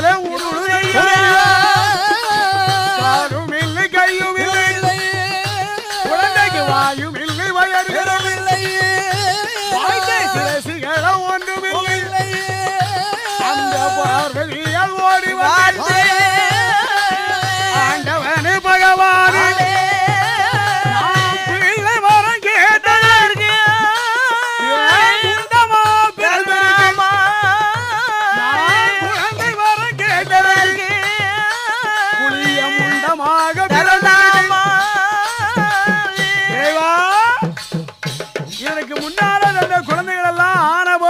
Valeu! எனக்கு முன்னால நல்ல குழந்தைகள் எல்லாம்